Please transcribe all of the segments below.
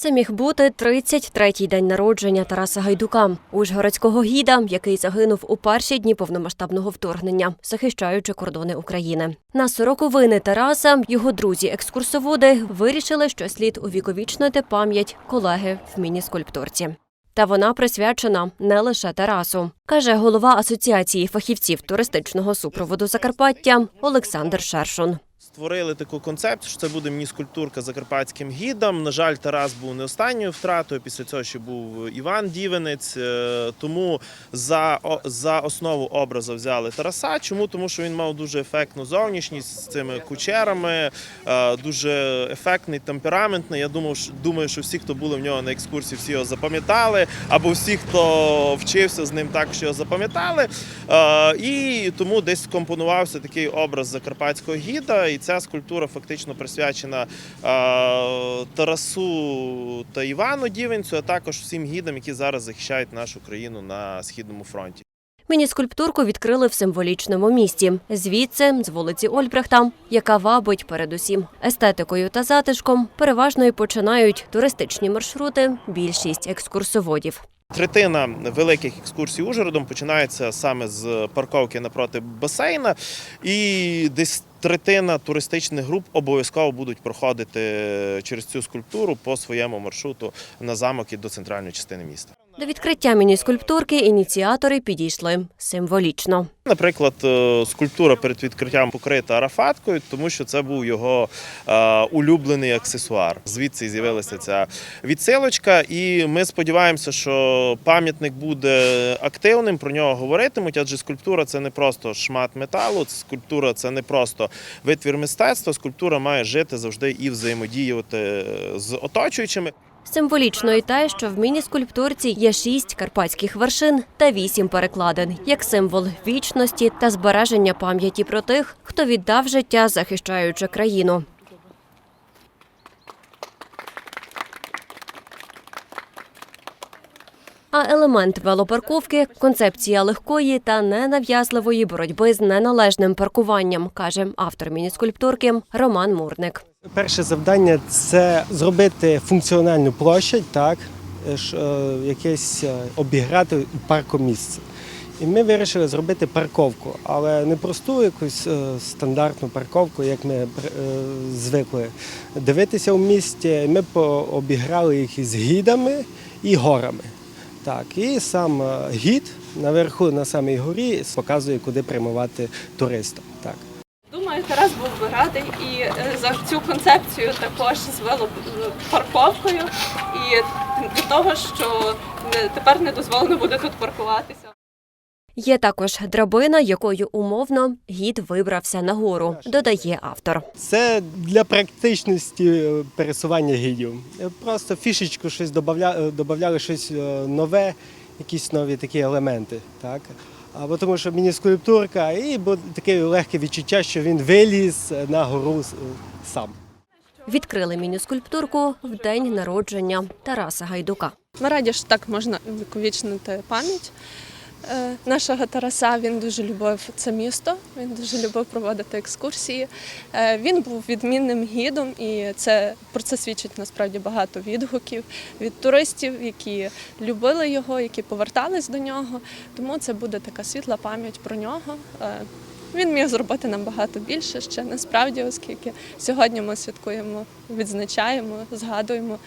Це міг бути 33-й день народження Тараса Гайдука, ужгородського гіда, який загинув у перші дні повномасштабного вторгнення, захищаючи кордони України. На сороковини Тараса його друзі-екскурсоводи вирішили, що слід увіковічнити пам'ять колеги в міні-скульптурці. Та вона присвячена не лише Тарасу, каже голова Асоціації фахівців туристичного супроводу Закарпаття Олександр Шершун. Створили таку концепцію, що це буде міні-скульптурка закарпатським гідом. На жаль, Тарас був не останньою втратою. Після цього ще був Іван Дівенець. Е, Тому за, за основу образу взяли Тараса. Чому? Тому що він мав дуже ефектну зовнішність з цими кучерами, е, дуже ефектний, темпераментний. Я думав, що- думаю, що всі, хто були в нього на екскурсії, всі його запам'ятали, або всі, хто вчився з ним, також його запам'ятали. Е, І тому десь скомпонувався такий образ закарпатського гіда, і ця скульптура фактично присвячена Тарасу та Івану Дівенцю, а також всім гідам, які зараз захищають нашу країну на східному фронті. Міні-скульптурку відкрили в символічному місті. Звідси, з вулиці Ольбрехта, яка вабить передусім естетикою та затишком, переважно і починають туристичні маршрути більшість екскурсоводів. Третина великих екскурсій Ужгородом починається саме з парковки напроти басейна, і десь третина туристичних груп обов'язково будуть проходити через цю скульптуру по своєму маршруту на замок і до центральної частини міста. До відкриття міні-скульптурки ініціатори підійшли символічно. Наприклад, е, скульптура перед відкриттям покрита арафаткою, тому що це був його е, улюблений аксесуар. Звідси з'явилася ця відсилочка, і ми сподіваємося, що пам'ятник буде активним, про нього говоритимуть, адже скульптура це не просто шмат металу, скульптура це не просто витвір мистецтва. Скульптура має жити завжди і взаємодіяти е, з оточуючими. Символічно і те, що в міні-скульптурці є шість карпатських вершин та вісім перекладин, як символ вічності та збереження пам'яті про тих, хто віддав життя, захищаючи країну. А елемент велопарковки концепція легкої та ненав'язливої боротьби з неналежним паркуванням, каже автор міні-скульптурки Роман Мурник. Перше завдання це зробити функціональну площадь, так, е, е, якесь е, обіграти паркомісце. І ми вирішили зробити парковку, але не просту якусь стандартну парковку, як ми звикли дивитися у місті. Ми обіграли їх із гідами і горами. Так, і сам е, гід наверху на самій горі показує, куди прямувати туристам. Так. Думаю, Тарас був би радий і е, за цю концепцію також з велопарковкою і до того, що тепер не дозволено буде тут паркуватися. Є також драбина, якою умовно гід вибрався нагору, додає автор. Це для практичності пересування гідів. Просто фішечку щось додавали, додавали щось е, нове, якісь нові такі елементи. Так? Або тому що міні-скульптурка, і буде таке легке відчуття, що він виліз на гору сам. Відкрили міні-скульптурку в день народження Тараса Гайдука. Ми раді, що так можна віковічнити пам'ять. Е, Нашого Тараса він дуже любив це місто, він дуже любив проводити екскурсії. Е, Він був відмінним гідом, і це про це свідчить насправді багато відгуків від туристів, які любили його, які повертались до нього. Тому це буде така світла пам'ять про нього. Е, Він міг зробити набагато більше ще насправді, оскільки сьогодні ми святкуємо, відзначаємо, згадуємо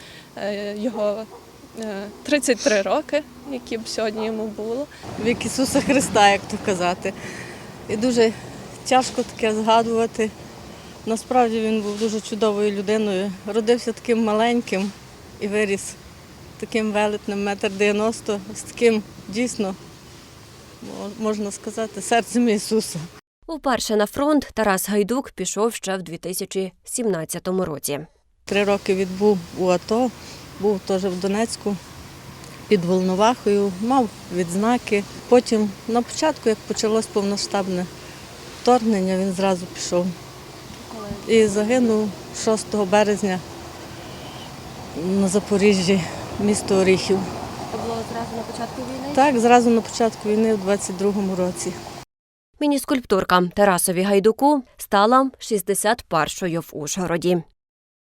його 33 роки, які б сьогодні йому було. вік Ісуса Христа, як то казати. І дуже тяжко таке згадувати. Насправді він був дуже чудовою людиною. Родився таким маленьким і виріс таким велетним, метр дев'яносто, з таким дійсно, можна сказати, серцем Ісуса. Уперше на фронт Тарас Гайдук пішов ще в 2017 році. Три роки відбув у АТО, був теж в Донецьку під Волновахою, мав відзнаки. Потім на початку, як почалось повноштабне вторгнення, він зразу пішов. І загинув 6 березня на Запоріжжі, місто Оріхів. Це було зразу на початку війни. Так, зразу на початку війни в 22-му році. Міні-скульптурка Тарасові Гайдуку стала 61-ю в Ужгороді.